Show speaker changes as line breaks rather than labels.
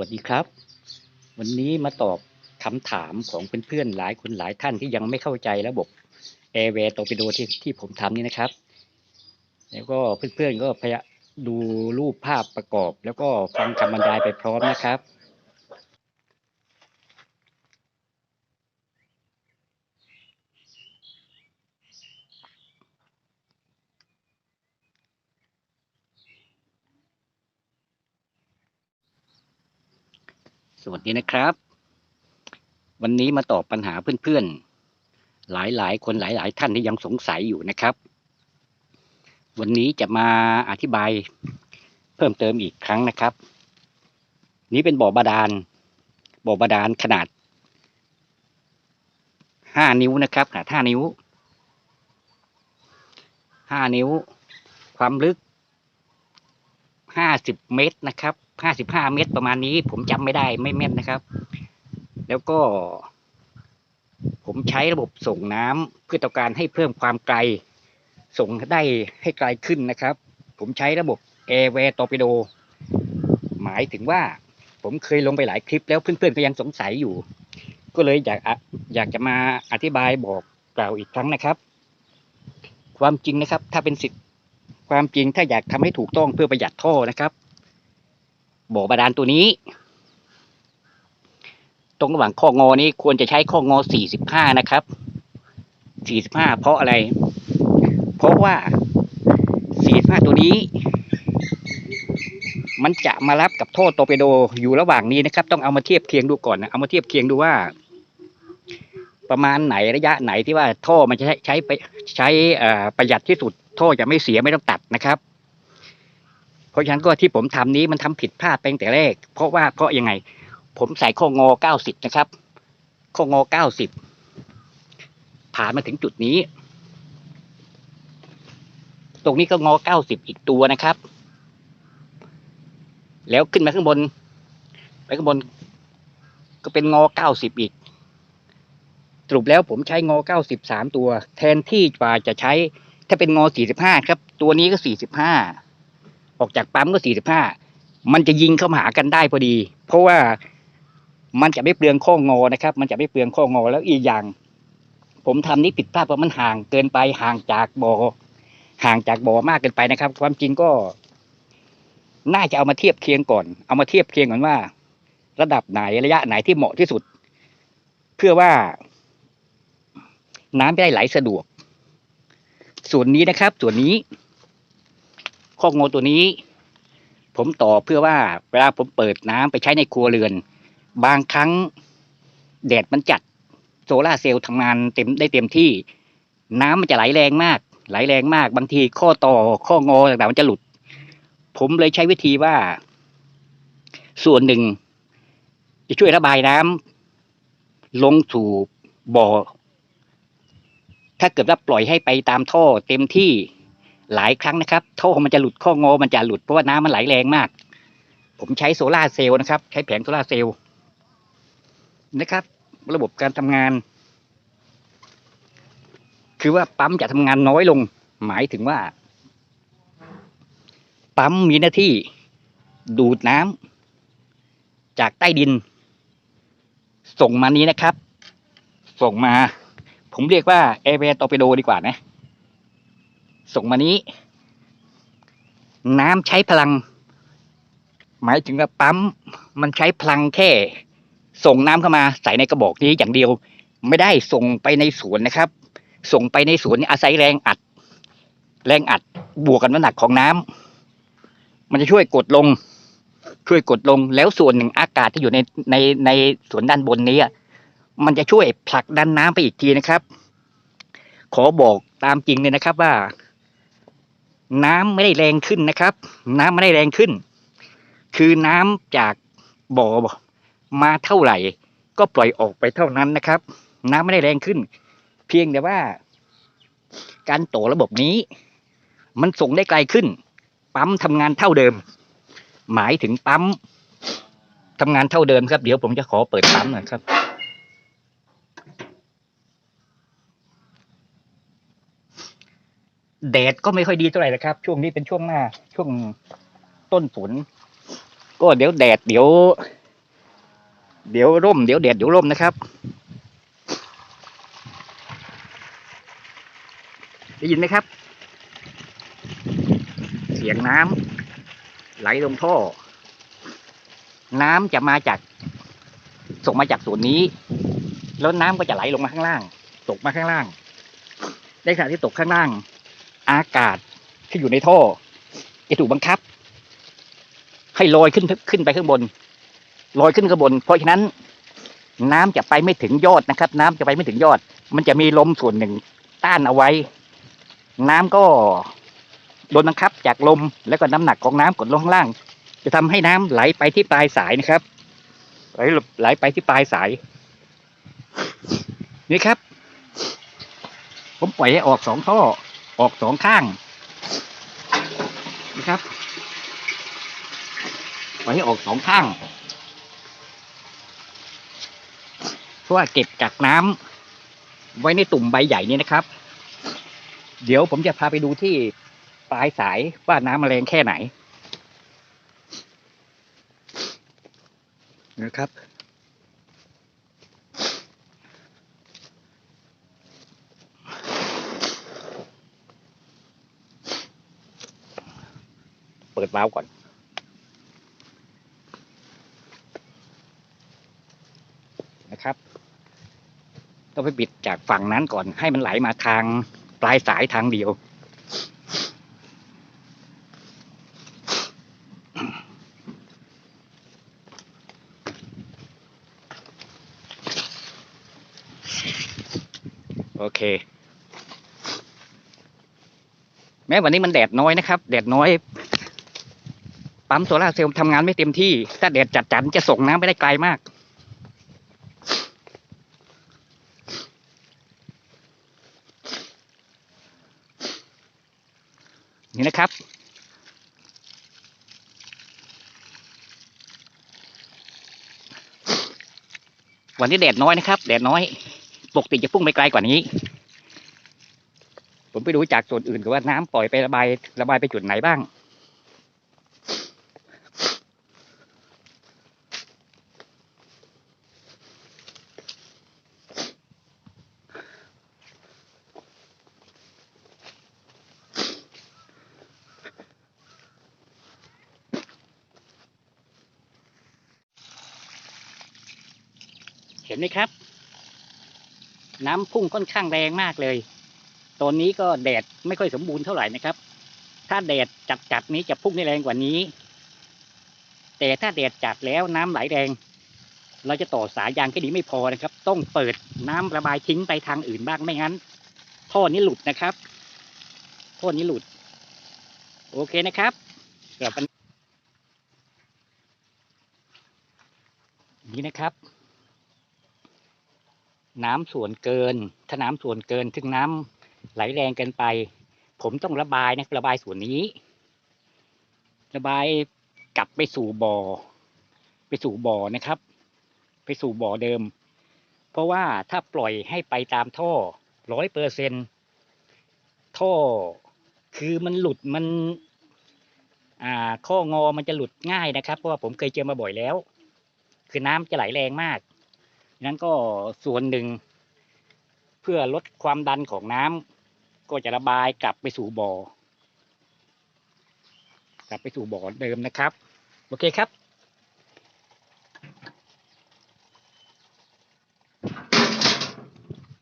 วัสดีครับ วันนี้มาตอบคำถามของเพื่อนๆหลายคนหลายท่านที่ยังไม่เข้าใจระบบ Airware Torpedo ที่ที่ผมทำนี่นะครับ แล้วก็เพื่อนๆก็พยายามดูรูปภาพประกอบ แล้วก็ฟังคำบรรยายไปพร้อมนะครับ สวัสดีนะครับ วันนี้มาตอบปัญหาเพื่อนๆ หลายๆ คนหลาย ๆ ท่านที่ยังสงสัยอยู่นะครับ วันนี้จะมาอธิบายเพิ่มเติมอีกครั้งนะครับ นี้เป็นบ่อบาดาล บ่อบาดาลขนาดห้านิ้วนะครับขนาดห้านิ้วห้านิ้ว ความลึกห้าสิบเมตรนะครับ ห้าสิบห้าเมตรประมาณนี้ ผมจำไม่ได้ไม่แม่นนะครับ แล้วก็ ผมใช้ระบบส่งน้ำเพื่อต้องการให้เพิ่มความไกล ส่งได้ให้ไกลขึ้นนะครับ ผมใช้ระบบ Airware Torpedo หมายถึงว่า ผมเคยลงไปหลายคลิปแล้วเพื่อนๆก็ยังสงสัยอยู่ ก็เลยอยากอะอยากจะมาอธิบายบอกกล่าวอีกครั้งนะครับ ความจริงนะครับ ถ้าเป็นสิทธิ์ความจริงถ้าอยากทำให้ถูกต้องเพื่อประหยัดท่อนะครับ บ่อบาดาลตัวนี้ ตรงระหว่างข้องอนี้ควรจะใช้ข้องอ 45 นะครับ 45 เพราะอะไร เพราะว่า 45 ตัวนี้ มันจะมารับกับท่อโตเปโดอยู่ระหว่างนี้นะครับ ต้องเอามาเทียบเคียงดูก่อนนะเอามาเทียบเคียงดูว่า ประมาณไหนระยะไหนที่ว่าท่อมันจะใช้ใช้ไปใช้ประหยัดที่สุดท่อจะไม่เสียไม่ต้องตัดนะครับ ราะฉะนั้นก็ที่ผมทำนี้มันทำผิดพลาดไปตั้งแต่แรก เพราะว่าเพราะยังไง ผมใส่ข้องอ90นะครับ ข้องอ90ผ่านมาถึงจุดนี้ ตรงนี้ก็งอ90อีกตัวนะครับ แล้วขึ้นมาข้างบน ไปข้างบน ก็เป็นงอ90อีกสรุปแล้วผมใช้งอ90สามตัว แทนที่ว่าจะใช้ถ้าเป็นงอ45ครับ ตัวนี้ก็45 ออกจากปั๊มก็45มันจะยิงเข้ามาหากันได้พอดี เพราะว่ามันจะไม่เปลืองข้องอนะครับ มันจะไม่เปลืองข้องอแล้วอีกอย่าง ผมทำนี้ผิดพลาดเพราะมันห่างเกินไปห่างจากบ่อห่างจากบ่อมากเกินไปนะครับ ความจริงก็ น่าจะเอามาเทียบเคียงก่อน เอามาเทียบเคียงก่อนว่า ระดับไหนระยะไหนที่เหมาะที่สุด เพื่อว่า น้ำจะได้ไหลสะดวก ส่วนนี้นะครับ ส่วนนี้ ข้องอตัวนี้ ผมต่อเพื่อว่าเวลาผมเปิดน้ำไปใช้ในครัวเรือน บางครั้งแดดมันจัดโซลาเซลล์ทำงานเต็มได้เต็มที่ น้ำมันจะไหลแรงมาก ไหลแรงมาก บางทีข้อต่อข้องอต่างๆมันจะหลุด ผมเลยใช้วิธีว่า ส่วนหนึ่ง จะช่วยระบายน้ำลงสู่บ่อ ถ้าเกิดว่าปล่อยให้ไปตามท่อเต็มที่ หลายครั้งนะครับท่อมันจะหลุดข้องอมันจะหลุดเพราะว่าน้ำมันไหลแรงมาก ผมใช้โซลาเซลล์นะครับ ใช้แผงโซลาเซลล์นะครับ ระบบการทำงาน คือว่าปั๊มจะทำงานน้อยลง หมายถึงว่า ปั๊มมีหน้าที่ดูดน้ำจากใต้ดิน ส่งมานี้นะครับ ส่งมา ผมเรียกว่าแอร์แวร์ตอร์เปโดดีกว่านะ ส่งมานี้ น้ำใช้พลัง หมายถึงว่าปั๊ม มันใช้พลังแค่ ส่งน้ำเข้ามาใส่ในกระบอกนี้อย่างเดียว ไม่ได้ส่งไปในสวนนะครับ ส่งไปในสวนอาศัยแรงอัด แรงอัดบวกกับน้ำหนักของน้ำมันจะช่วยกดลง ช่วยกดลงแล้วส่วนหนึ่งอากาศที่อยู่ในในในสวนด้านบนนี้มันจะช่วยผลักดันน้ำไปอีกทีนะครับ ขอบอกตามจริงเลยนะครับว่า น้ำไม่ได้แรงขึ้นนะครับ น้ำไม่ได้แรงขึ้น คือน้ำจากบ่อมาเท่าไหร่ ก็ปล่อยออกไปเท่านั้นนะครับ น้ำไม่ได้แรงขึ้น เพียงแต่ว่า การโตระบบนี้ มันส่งได้ไกลขึ้น ปั๊มทำงานเท่าเดิม หมายถึงปั๊มทำงานเท่าเดิมครับ เดี๋ยวผมจะขอเปิดปั๊มหน่อยครับ แดดก็ไม่ค่อยดีเท่าไหร่นะครับ ช่วงนี้เป็นช่วงหน้า ช่วงต้นฝนก็เดี๋ยวแดดเดี๋ยว เดี๋ยวร่ม เดี๋ยวแดดเดี๋ยวร่มนะครับได้ยินไหมครับ เสียงน้ำไหลลงท่อ น้ำจะมาจาก ส่งมาจากส่วนนี้ แล้วน้ำก็จะไหลลงมาข้างล่าง ตกมาข้างล่างในขณะที่ตกข้างล่าง อากาศที่อยู่ในท่อจะถูกบังคับ ให้ลอยขึ้นขึ้นไปข้างบนลอยขึ้นข้างบน เพราะฉะนั้น น้ำจะไปไม่ถึงยอดนะครับ น้ำจะไปไม่ถึงยอด มันจะมีลมส่วนหนึ่งต้านเอาไว้ น้ำก็โดนบังคับจากลมแล้วก็น้ำหนักของน้ำกดลงข้างล่าง จะทำให้น้ำไหลไปที่ปลายสายนะครับไหลไหลไปที่ปลายสาย นี่ครับ ผมปล่อยให้ออกสองท่อ ออกสองข้างนะครับปล่อยให้ออกสองข้างเพราะว่าเก็บกักน้ำไว้ในตุ่มใบใหญ่นี้นะครับ เดี๋ยวผมจะพาไปดูที่ปลายสายว่าน้ำมันแรงแค่ไหนนะครับ ดวาล์วก่อน นะครับ ต้องไปบิดจากฝั่งนั้นก่อน ให้มันไหลมาทางปลายสายทางเดียว โอเคแม้วันนี้มันแดดน้อยนะครับ แดดน้อย ปั๊มโซลาเซลล์ทำงานไม่เต็มที่ ถ้าแดดจัดๆจะส่งน้ำไปได้ไกลมาก นี่นะครับ วันนี้แดดน้อยนะครับ แดดน้อย ปกติจะพุ่งไปไกลกว่านี้ ผมไปดูจากส่วนอื่นกันว่าน้ำปล่อยไประบายระบายไปจุดไหนบ้าง นไหมครับ น้ำพุ่งค่อนข้างแรงมากเลย ตอนนี้ก็แดดไม่ค่อยสมบูรณ์เท่าไหร่นะครับ ถ้าแดดจัดๆนี้จะพุ่งได้แรงกว่านี้ แต่ถ้าแดดจัดแล้วน้ำไหลแรง เราจะต่อสายยางแค่นี้ไม่พอนะครับ ต้องเปิดน้ำระบายทิ้งไปทางอื่นบ้างไม่งั้น ท่อนี้หลุดนะครับ ท่อนี้หลุด โอเคนะครับกลับนี่นะครับ น้ำส่วนเกิน ถ้าน้ำส่วนเกินถึงน้ำไหลแรงเกินไป ผมต้องระบายนะระบายส่วนนี้ ระบายกลับไปสู่บ่อ ไปสู่บ่อนะครับ ไปสู่บ่อเดิม เพราะว่าถ้าปล่อยให้ไปตามท่อร้อยเปอร์เซ็นท่อคือมันหลุดมัน อ่า ข้องอมันจะหลุดง่ายนะครับ เพราะว่าผมเคยเจอมาบ่อยแล้ว คือน้ำจะไหลแรงมาก นั้นก็ส่วนหนึ่ง เพื่อลดความดันของน้ำก็จะระบายกลับไปสู่บ่อ กลับไปสู่บ่อเดิมนะครับ โอเคครับ